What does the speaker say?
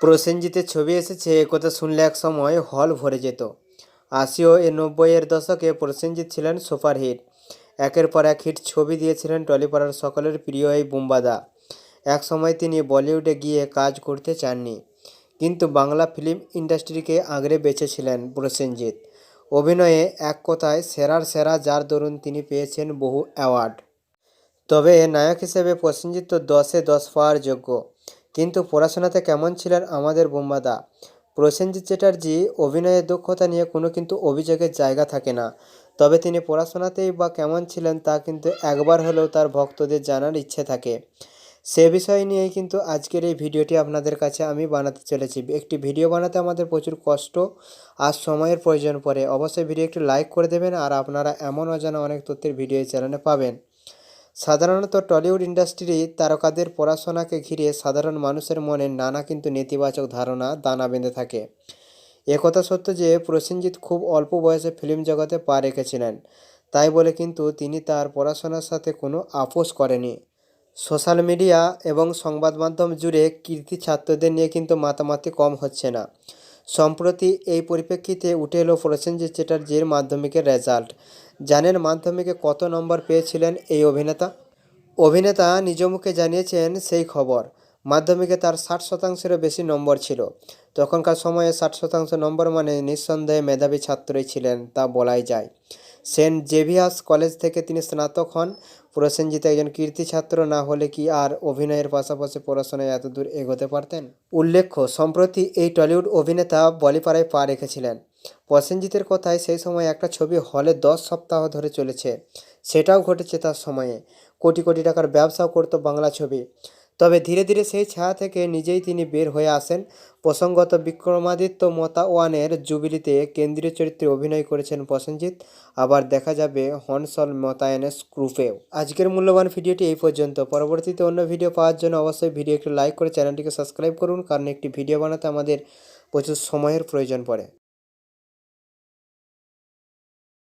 প্রসেনজিতের ছবি এসেছে একথা শুনলে এক সময় হল ভরে যেত। আশি ও নব্বইয়ের দশকে প্রসেনজিৎ ছিলেন সুপারহিট। একের পর এক হিট ছবি দিয়েছিলেন টলিপাড়ার সকলের প্রিয় এই বুম্বাদা। এক সময় তিনি বলিউডে গিয়ে কাজ করতে চাননি, কিন্তু বাংলা ফিল্ম ইন্ডাস্ট্রিকে আগড়ে বেঁচেছিলেন প্রসেনজিৎ। অভিনয়ে এক কথায় সেরার সেরা যার দরুন তিনি পেয়েছেন বহু অ্যাওয়ার্ড। তবে নায়ক হিসেবে প্রসেনজিৎ তো দশে দশ পাওয়ার যোগ্য। কিন্তু পড়াশোনাতে কেমন ছিলেন আমাদের বোম্বাদা? প্রসেনজিৎ চ্যাটার্জি, অভিনয়ের দক্ষতা নিয়ে কোনো কিন্তু অভিযোগের জায়গা থাকে না। তবে তিনি পড়াশোনাতেই বা কেমন ছিলেন তা কিন্তু একবার হলেও তার ভক্তদের জানার ইচ্ছে থাকে। সে বিষয় নিয়েই কিন্তু আজকের এই ভিডিওটি আপনাদের কাছে আমি বানাতে চলেছি। একটি ভিডিও বানাতে আমাদের প্রচুর কষ্ট আর সময়ের প্রয়োজন পড়ে। অবশ্যই ভিডিও একটু লাইক করে দেবেন আর আপনারা এমন অজানা অনেক তথ্যের ভিডিও চ্যানেলে পাবেন। সাধারণত টলিউড ইন্ডাস্ট্রি তারকাদের পড়াশোনাকে ঘিরে সাধারণ মানুষের মনে নানা কিন্তু নেতিবাচক ধারণা, দানা বেঁধে থাকে। একথা সত্য যে, প্রসেনজিৎ খুব অল্প বয়সে ফিল্ম জগতে পা রেখেছিলেন। তাই বলে কিন্তু তিনি তার পড়াশোনার সাথে কোনো আপোষ করেনি সোশ্যাল মিডিয়া এবং সংবাদ মাধ্যম জুড়ে কীর্তি ছাত্রদের নিয়ে কিন্তু মাতামাতি কম হচ্ছে না। সম্প্রতি এই পরিপ্রেক্ষিতে উঠে এলো প্রসেনজিৎ চ্যাটার্জির মাধ্যমিকের রেজাল্ট। জানেন মাধ্যমিকে কত নম্বর পেয়েছিলেন এই অভিনেতা? অভিনেতা নিজ মুখে জানিয়েছেন, সেই খবর। মাধ্যমিকে তার ষাট শতাংশেরও বেশি নম্বর ছিল। তখনকার সময়ে ষাট শতাংশ নম্বর মানে নিঃসন্দেহে মেধাবী ছাত্রই ছিলেন, তা বলাই যায়। সেন্ট জেভিয়াস কলেজ থেকে তিনি স্নাতক হন। প্রসেনজিৎ একজন কীর্তি ছাত্র, না হলে কি আর অভিনয়ের পাশাপাশি পড়াশোনায় এত দূর এগোতে পারতেন? উল্লেখ্য, সম্প্রতি এই টলিউড অভিনেতা বলিপাড়ায় পা রেখেছিলেন। প্রসেনজিতের কথায় সেই সময় একটা ছবি হলে দশ সপ্তাহ ধরে চলেছে। সেটাও ঘটেছে তার সময়ে। কোটি কোটি টাকার ব্যবসাও করতো বাংলা ছবি। তবে ধীরে ধীরে সেই ছায়া থেকে নিজেই তিনি বের হয়ে আসেন। প্রসঙ্গত, বিক্রমাদিত্য মতা ওয়ানের জুবিলিতে কেন্দ্রীয় চরিত্রে অভিনয় করেছেন প্রসেনজিৎ। আবার দেখা যাবে হনসল মোতায়েনের স্ক্রুপেও। আজকের মূল্যবান ভিডিওটি এই পর্যন্ত। পরবর্তীতে অন্য ভিডিও পাওয়ার জন্য অবশ্যই ভিডিও একটি লাইক করে চ্যানেলটিকে সাবস্ক্রাইব করুন, কারণ একটি ভিডিও বানাতে আমাদের প্রচুর সময়ের প্রয়োজন পড়ে।